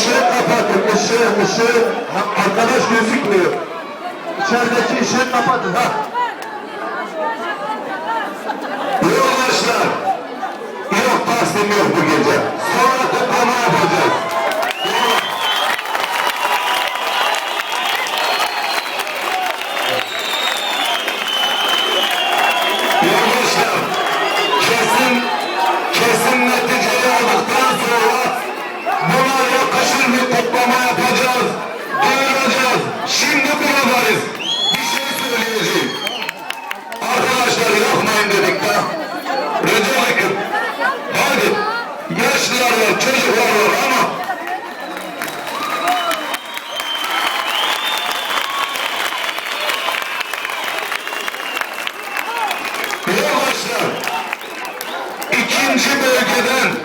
Işığı kapatın, ışığı, ışığı. Ha, arkadaş gözükmüyor. İçerideki ışığı kapatın, ha. Buyurun arkadaşlar. Yok, taslim yok bu gece. Sonra toplama yapacağız. Alkış olmadı ama Yoldaşlar, ikinci bölgeden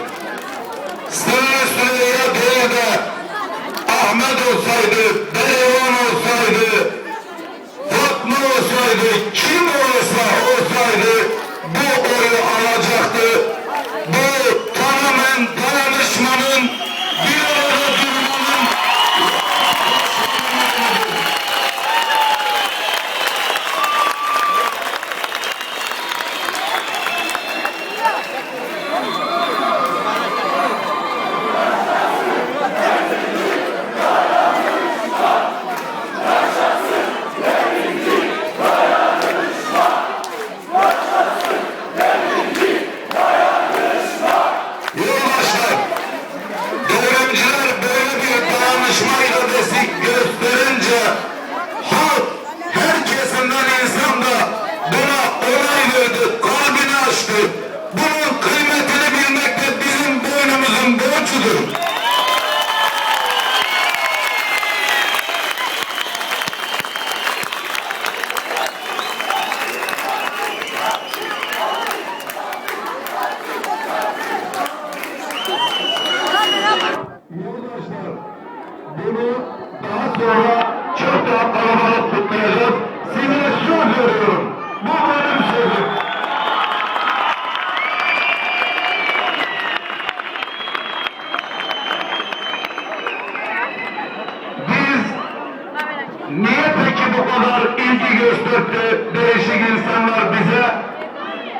bu kadar ilgi gösterdi değişik insanlar bize.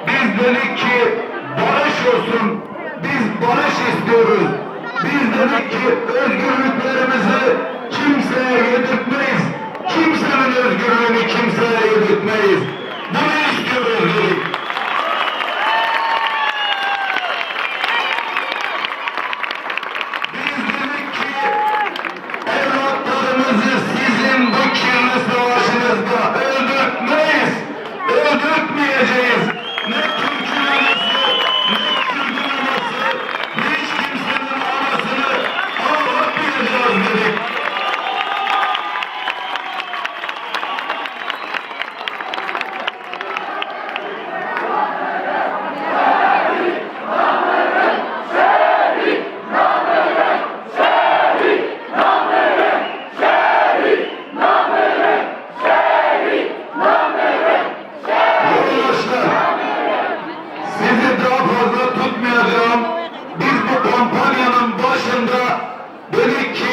Biz dedik ki barış olsun, biz barış istiyoruz. Biz dedik ki özgürlük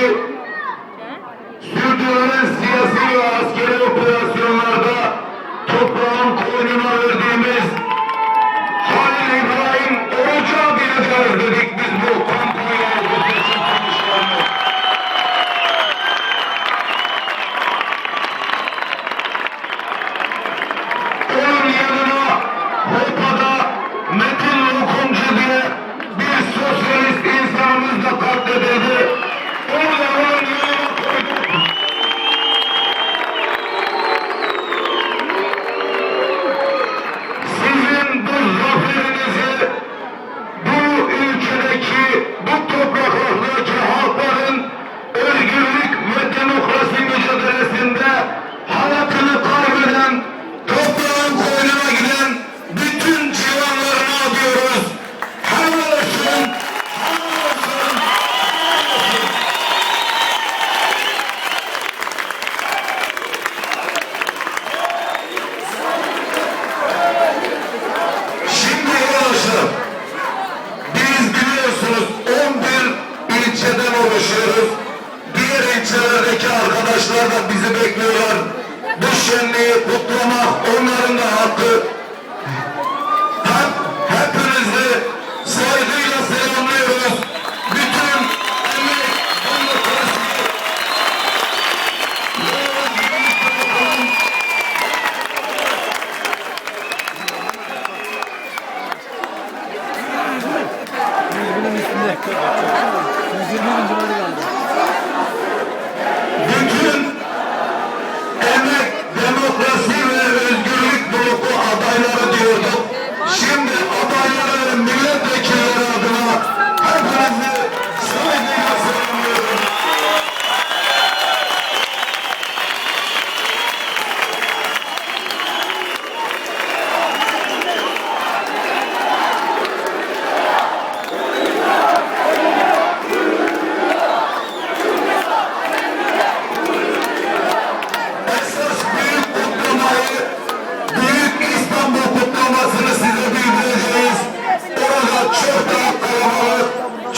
দিয়ে orada bizi bekliyorlar. Bu şenliği kutlamak onların da hakkı.